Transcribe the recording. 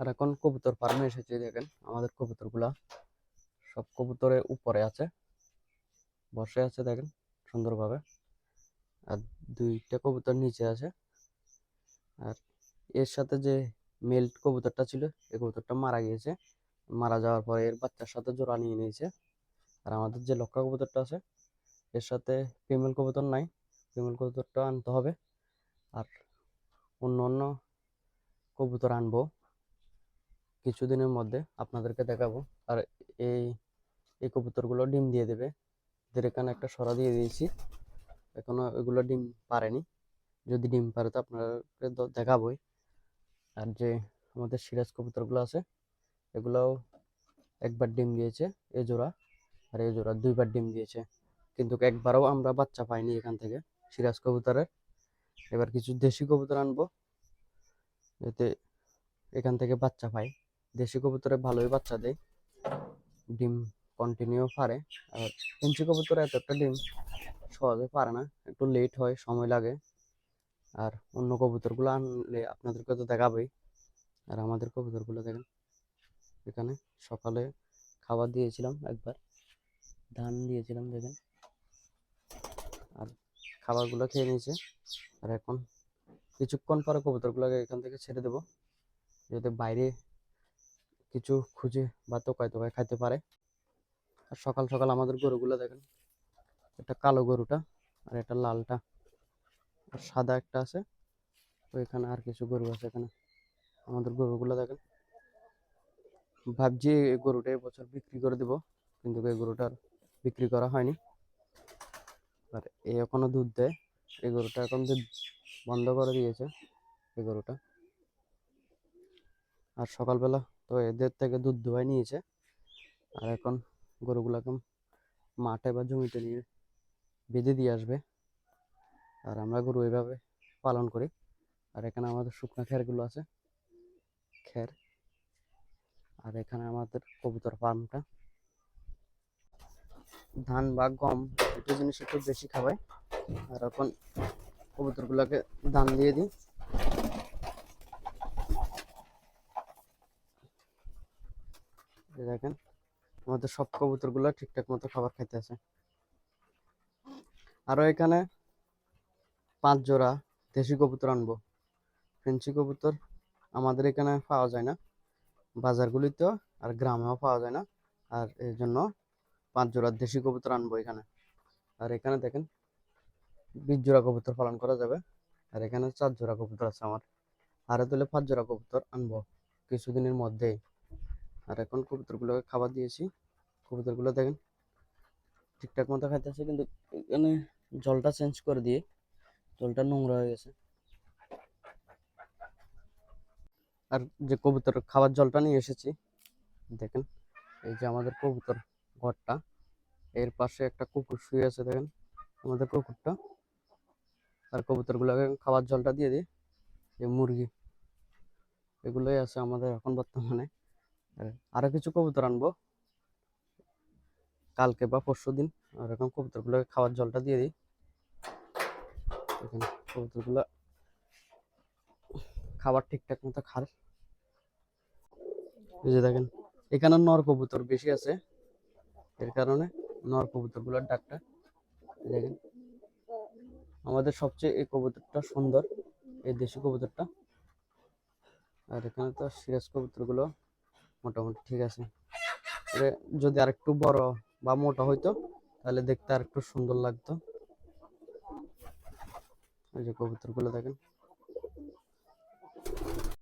আর এখন কবুতর ফার্মে এসেছি, দেখেন, আমাদের কবুতরগুলা সব কবুতরের উপরে আছে, বসে আছে, দেখেন, সুন্দরভাবে। আর দুইটা কবুতর নিচে আছে। আর এর সাথে যে মেল কবুতরটা ছিল এই কবুতরটা মারা গিয়েছে। মারা যাওয়ার পরে এর বাচ্চার সাথে জোড়া নিয়ে নিয়েছে। আর আমাদের যে লক্ষা কবুতরটা আছে, এর সাথে ফিমেল কবুতর নাই। ফিমেল কবুতরটা আনতে হবে। আর অন্য অন্য কবুতর আনব। কিছুদিনের মধ্যে আপনাদেরকে দেখাবো। আর এই এই কবুতরগুলো ডিম দিয়ে দেবে। এখানে একটা সরা দিয়ে দিয়েছি। এখনও এগুলো ডিম পারেনি। যদি ডিম পারে তো আপনাদেরকে দেখাবোই। আর যে আমাদের সিরাজ কবুতরগুলো আছে, এগুলোও একবার ডিম দিয়েছে এ জোড়া। আর এ জোড়া দুইবার ডিম দিয়েছে। কিন্তু একবারও আমরা বাচ্চা পাইনি এখান থেকে সিরাজ কবুতরের। এবার কিছু দেশি কবুতর আনব, যাতে এখান থেকে বাচ্চা পাই দেশি কবুতরে ভালোই বাচ্চা দেয়। ডিম কন্টিনিউ পারে। আর ফেন্সি কবুতরে এত একটা ডিম সহজে পারে না। একটু লেট হয়, সময় লাগে। আর অন্য কবুতরগুলো আনলে আপনাদেরকে তো দেখাবেই। আর আমাদের কবুতরগুলো দেখেন, এখানে সকালে খাবার দিয়েছিলাম একবার। ধান দিয়েছিলাম দেখেন। আর খাবারগুলো খেয়ে নিয়েছে। আর এখন কিছুক্ষণ পরে কবুতরগুলোকে এখান থেকে ছেড়ে দেবো। যাতে বাইরে কিছু খুঁজে বা তোকায় তোকায় খাইতে পারে। আর সকাল সকাল আমাদের গরুগুলো দেখেন এটা কালো গরুটা আর এটা লালটা। আর সাদা একটা আছে, ওইখানে আর কিছু গরু আছে এখানে। আমাদের গরুগুলো দেখেন, ভাবছি এই গরুটা এবছর বিক্রি করে দিব, কিন্তু এই গরুটার বিক্রি করা হয়নি। আর এ এখনও দুধ দেয়, এই গরুটা এখন দুধ বন্ধ করে দিয়েছে, এই গরুটা। আর সকালবেলা তো এদের থেকে দুধ দোয়াই নিয়েছে। আর এখন গরুগুলোকে মাঠে বা জমিতে নিয়ে বেঁধে দিয়ে আসবে। আর আমরা গরু এইভাবে পালন করি। আর এখানে আমাদের শুকনো খেরগুলো আছে। খের। আর এখানে আমাদের কবুতর ফার্মটা। ধান বা গম দুটো জিনিস একটু বেশি খাওয়াই আর এখন কবুতরগুলোকে ধান দিয়ে দিই। দেখেন, আমাদের সব কবুতরগুলো ঠিকঠাক মতো খাবার খাইতে আছে। আরও এখানে পাঁচ জোড়া দেশি কবুতর আনব। ফেন্সি কবুতর আমাদের এখানে পাওয়া যায় না। বাজারগুলিতেও আর গ্রামেও পাওয়া যায় না। আর এই জন্য পাঁচ জোড়া দেশি কবুতর আনব এখানে। আর এখানে দেখেন, বিশ জোড়া কবুতর পালন করা যাবে। আর এখানে চার জোড়া কবুতর আছে আমার। আরও তুলে পাঁচ জোড়া কবুতর আনব কিছুদিনের মধ্যেই। আর এখন কবুতরগুলোকে খাবার দিয়েছি। কবুতরগুলো দেখেন, ঠিকঠাক মতো খাইতেছে, কিন্তু এখানে জলটা চেঞ্জ করে দিয়ে জলটা নোংরা হয়ে গেছে। আর যে কবুতর খাবার জলটা নিয়ে এসেছি, দেখেন, এই যে আমাদের কবুতর ঘরটা, এর পাশে একটা কুকুর শুয়ে আছে, দেখেন, আমাদের কুকুরটা। আর কবুতরগুলোকে খাবার জলটা দিয়ে দিই, এই মুরগি, এগুলোই আছে আমাদের এখন বর্তমানে। আর আরও কিছু কবুতর আনব। কালকে বা পরশু দিন এখন কবুতরগুলোকে খাওয়ার জলটা দিয়ে দিই। দেখেন কবুতরগুলো খাবার ঠিকঠাক মতো খায় যে দেখেন, এখানে নর কবুতর বেশি আছে। এর কারণে নর কবুতরগুলোর ডাকটা দেখেন, আমাদের সবচেয়ে এই কবুতরটা সুন্দর, এই দেশি কবুতরটা। আর এখানে তো সিরাজ কবুতরগুলো মোটামুটি ঠিক আছে। যদি আর একটু বড় বা মোটা হইতো, তাহলে দেখতে আর একটু সুন্দর লাগতো। এই যে কবুতরগুলো দেখেন।